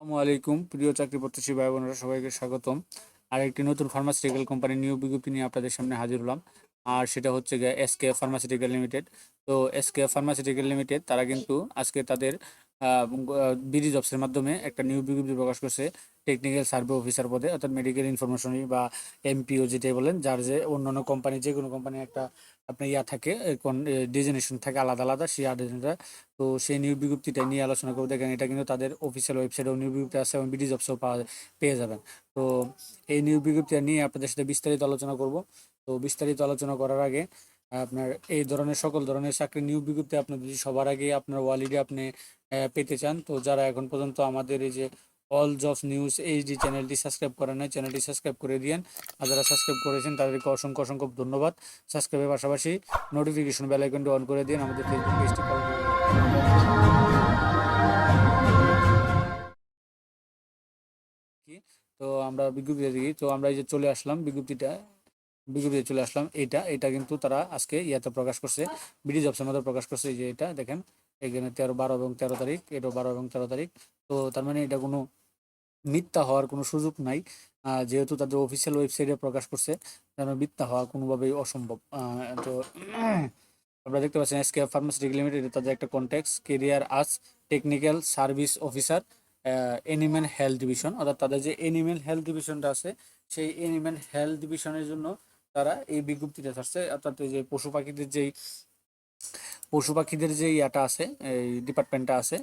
আসসালামু আলাইকুম। প্রিয় চাকরি প্রত্যাশী ভাই বোনেরা, সবাইকে স্বাগতম। আর একটি নতুন ফার্মাসিউটিক্যাল কোম্পানি নিয়োগ বিজ্ঞপ্তি নিয়ে আপনাদের সামনে হাজির হলাম। আর সেটা হচ্ছে গিয়ে এসকে ফার্মাসিউটিক্যাল লিমিটেড তো এসকে ফার্মাসিউটিক্যাল লিমিটেড তারা কিন্তু আজকে তাদের বিডি জবসের মাধ্যমে একটা নিয়োগ বিজ্ঞপ্তি প্রকাশ করছে। টেকনিক্যাল সার্ভে অফিসার পদে, অর্থাৎ মেডিকেল ইনফরমেশন বা এমপিও যেটাই বলেন, যার যে অন্যান্য কোম্পানি যে কোনো কোম্পানি একটা আপনার ইয়া থাকে ডিজিনেশন থাকে আলাদা আলাদা, সেই আলাদা। তো সেই নিয়োগ বিজ্ঞপ্তিটা নিয়ে আলোচনা করব। দেখেন, এটা কিন্তু তাদের অফিসিয়াল ওয়েবসাইটেও নিয়োগ বিজ্ঞপ্তি আছে এবং বিডি জবসও পাওয়া পেয়ে যাবেন। তো এই নিয়োগ বিজ্ঞপ্তিটা নিয়ে আপনাদের সাথে বিস্তারিত আলোচনা করব। তো বিস্তারিত আলোচনা করার আগে আপনার এই ধরনের, সকল ধরনের চাকরি নিয়োগ বিজ্ঞপ্তি আপনার যদি সবার আগে আপনার ওয়ালিডে আপনি পেতে চান, তো যারা এখন পর্যন্ত আমাদের এই যে অল জবস নিউজ এইচডি চ্যানেলটি সাবস্ক্রাইব করেন নাই চ্যানেলটি সাবস্ক্রাইব করে দিয়েন। আর যারা সাবস্ক্রাইব করেছেন, তাদেরকে অসংখ্য অসংখ্য ধন্যবাদ। সাবস্ক্রাইবের পাশাপাশি নোটিফিকেশন বেল আইকনটি অন করে দিন আমাদের ফেসবুক পেজটি ফলো তো আমরা বিজ্ঞপ্তিটা দেখি তো আমরা এই যে চলে আসলাম, বিজ্ঞপ্তিটা, বিজ্ঞপ্তিতে চলে আসলাম, এইটা এটা কিন্তু তারা আজকে ইয়াতে প্রকাশ করছে। বিডি জবসের মধ্যে প্রকাশ করছে, এই যে এটা, দেখেন। এখানে তেরো, বারো এবং তেরো তারিখ এটা বারো এবং তেরো তারিখ। তো তার মানে এটা কোনো মিথ্যা হওয়ার কোনো সুযোগ নাই। যেহেতু তাদের অফিসিয়াল ওয়েবসাইটে প্রকাশ করছে যেন মিথ্যা হওয়া কোনোভাবেই অসম্ভব। তো আমরা দেখতে পাচ্ছেন এসকে ফার্মাসিউটিক্যাল লিমিটেড তাদের একটা contact career as technical service officer animal health division অর্থাৎ তাদের যে এনিম্যাল হেলথ ডিভিশনটা আছে, সেই এনিম্যাল হেলথ ডিভিশনের জন্য তারা এই বিজ্ঞপ্তিটা ছাড়ছে। অর্থাৎ যে পশু পাখিদের যেই পশু পাখিদের যে ইয়াটা আছে, এই ডিপার্টমেন্টটা আছে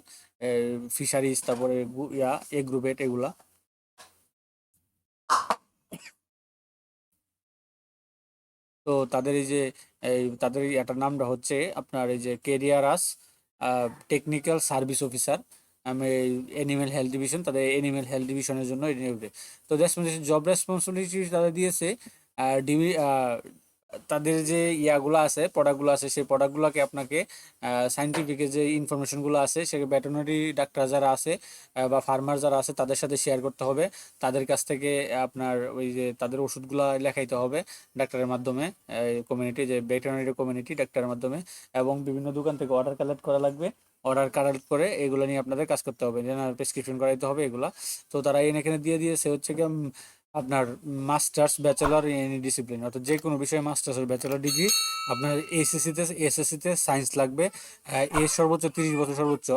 ফিশারিজ তারপরে ইয়া, এ গ্রুপেট এগুলা। তো তাদের এই যে, এই তাদের এটার নামটা হচ্ছে আপনার এই যে career as technical service officer আমি এনিম্যাল হেলথ ডিভিশন তাদের এনিম্যাল হেলথ ডিভিশনের জন্য তো জব রেসপন্সিবিলিটি তাদের দিয়েছে ডিভি তাদের যে ইয়াগুলো আছে প্রোডাক্টগুলো আছে, সেই প্রোডাক্টগুলোকে আপনাকে সাইন্টিফিক যে ইনফরমেশনগুলো আছে, সে ভেটেরিনারি ডাক্তার যারা আছে বা ফার্মার যারা আছে, তাদের সাথে শেয়ার করতে হবে। তাদের কাছ থেকে আপনার ওই যে তাদের ওষুধগুলো লেখাইতে হবে ডাক্তারের মাধ্যমে কমিউনিটি যে ভেটেরিনারি কমিউনিটি ডাক্তারের মাধ্যমে, এবং বিভিন্ন দোকান থেকে অর্ডার কালেক্ট করা লাগবে। অর্ডার কালেক্ট করে এগুলো নিয়ে আপনাদের কাজ করতে হবে। জেনারেল প্রেসক্রিপশন করাইতে হবে এগুলো। তো তারা এখানে এখানে দিয়ে দিয়েছে হচ্ছে কি আপনার মাস্টার্স, ব্যাচেলর ইন ডিসিপ্লিন অর্থাৎ যে কোনো বিষয়ে মাস্টার্স আর ব্যাচেলর ডিগ্রি, আপনার এসএসসিতে এসএসসিতে সায়েন্স লাগবে। এ সর্বোচ্চ তিরিশ বছর, সর্বোচ্চ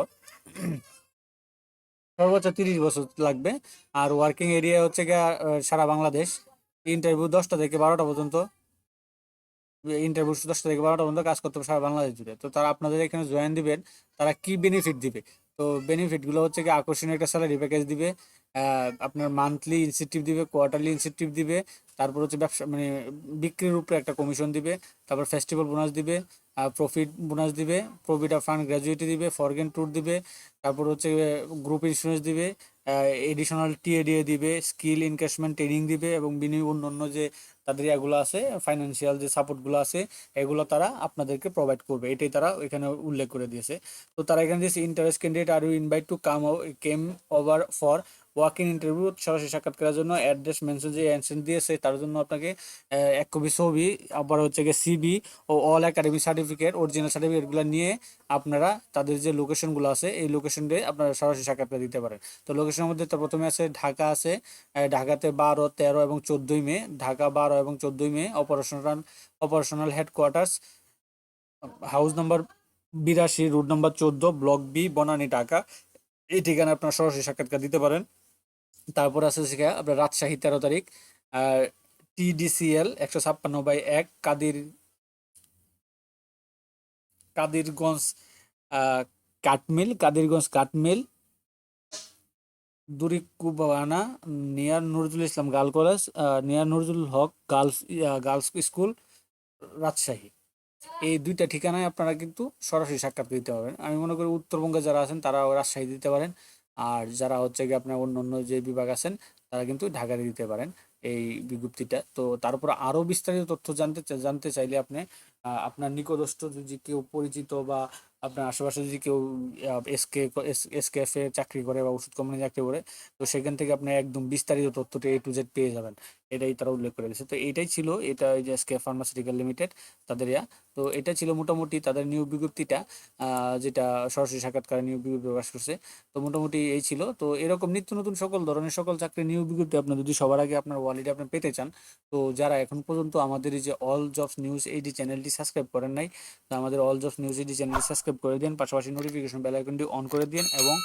সর্বোচ্চ তিরিশ বছর লাগবে। আর ওয়ার্কিং এরিয়া হচ্ছে গিয়ে সারা বাংলাদেশ। ইন্টারভিউ দশটা থেকে বারোটা পর্যন্ত। ইন্টারভিউ দশটা থেকে বারোটা পর্যন্ত কাজ করতে হবে সারা বাংলাদেশ জুড়ে। তো তারা আপনাদের এখানে জয়েন দিবেন, তারা কি বেনিফিট দিবে? তো বেনিফিটগুলো হচ্ছে কি আকর্ষণীয় একটা স্যালারি প্যাকেজ দিবে। আপনার মান্থলি ইনসেন্টিভ দিবে কোয়ার্টারলি ইনসেন্টিভ দিবে, তারপর হচ্ছে ব্যবসা মানে বিক্রির উপরে একটা কমিশন দিবে, তারপর ফেস্টিভ্যাল বোনাস দিবে প্রফিট বোনাস দিবে প্রফিট অফ ফান্ড গ্র্যাজুয়েটি দিবে ফরগেন ট্যুর দিবে, তারপর হচ্ছে গ্রুপ ইন্স্যুরেন্স দিবে এডিশনাল টিএডিএ দিবে স্কিল এনক্যাশমেন্ট ট্রেনিং দিবে এবং বিনিয়োগ অন্য যে তাদের এগুলো আছে ফাইন্যান্সিয়াল যে সাপোর্টগুলো আছে, এগুলো তারা আপনাদেরকে প্রোভাইড করবে। এটাই তারা এখানে উল্লেখ করে দিয়েছে। তো তারা এখানে দিয়েছে interest candidate are you invite to come came over for walk in interview সরাসরি সাক্ষাৎকারের জন্য অ্যাড্রেস মেনশন যে অ্যানসেন দিয়েছে, তার জন্য আপনাকে এক কপি ছবি, আবার হচ্ছে গিয়ে সিবি ও অল একাডেমিক সার্টিফিকেট অরিজিনাল সার্টিফিকেটগুলো নিয়ে আপনারা তাদের যে লোকেশনগুলো আছে, এই লোকেশন দিয়ে আপনারা সরাসরি সাক্ষাৎকার দিতে পারেন। তো লোকেশনের মধ্যে তো প্রথমে আছে ঢাকা আছে ঢাকাতে বারো, তেরো এবং চোদ্দোই মে, ঢাকা বারো এবং চোদ্দোই May operational operational headquarters house number বিরাশি রুট নাম্বার চোদ্দ ব্লক বি বনানী, ঢাকা। এই ঠিকানা আপনার সরাসরি সাক্ষাৎকার দিতে পারেন। তারপর আছে সেখানে আপনার রাজশাহী তেরো তারিখ টিডিসিএল একশো ছাপ্পান্ন বাই এক, Kadir, Kadirganj কাঠমিল Kadirganj কাঠমিল দুরিকুবানা, near Nazrul Islam girl college near Nazrul Haque girls girls school, Rajshahi. এই দুইটা ঠিকানায় আপনারা কিন্তু সরাসরি সাক্ষাৎ দিতে পারবেন। আমি মনে করি উত্তরবঙ্গে যারা আছেন তারা রাজশাহী দিতে পারেন। আর যারা হচ্ছে কি আপনার অন্য অন্য যে বিভাগ আছেন, তারা কিন্তু ঢাকাতে দিতে পারেন এই বিজ্ঞপ্তিটা। তো তারপর আরও বিস্তারিত তথ্য জানতে জানতে চাইলে আপনি আপনার নিকটস্থ যদি কেউ পরিচিত বা আপনার আশেপাশে যদি কেউ এসকে এসকেএফে চাকরি করে বা ওষুধ কোম্পানি চাকরি করে, তো সেখান থেকে আপনি একদম বিস্তারিত তথ্যটি এ টু জেড পেয়ে যাবেন। এটাই তারা উল্লেখ করে দিয়েছে। তো এইটাই ছিল, এটা যে এসকে ফার্মাসিউটিক্যাল লিমিটেড তাদের ইয়া। তো এটা ছিল মোটামুটি তাদের নিয়োগ বিজ্ঞপ্তিটা যেটা সরাসরি সাক্ষাৎকার নিয়োগ বিজ্ঞপ্তি প্রকাশ করছে। তো মোটামুটি এই ছিল। তো এরকম নিত্য নতুন সকল ধরনের সকল চাকরি নিয়োগ বিজ্ঞপ্তি আপনি যদি সবার আগে আপনার ওয়ালেটে আপনি পেতে চান, তো যারা এখন পর্যন্ত আমাদের এই যে অল জবস নিউজ এইডি চ্যানেলটি সাবস্ক্রাইব করেন নাই, তো আমাদের অল জবস নিউজ এইডি চ্যানেলটি সাবস্ক্রাইব করে দিন, পাশাপাশি নোটিফিকেশন বেল আইকনটি অন করে দিন এবং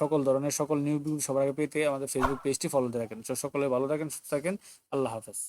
সকল ধরনের সকল নিউ সবার আগে পেতে আমাদের ফেসবুক পেজটি ফলো দিয়ে রাখেন। সকলে ভালো থাকেন, সুস্থ থাকেন। আল্লাহ হাফেজ।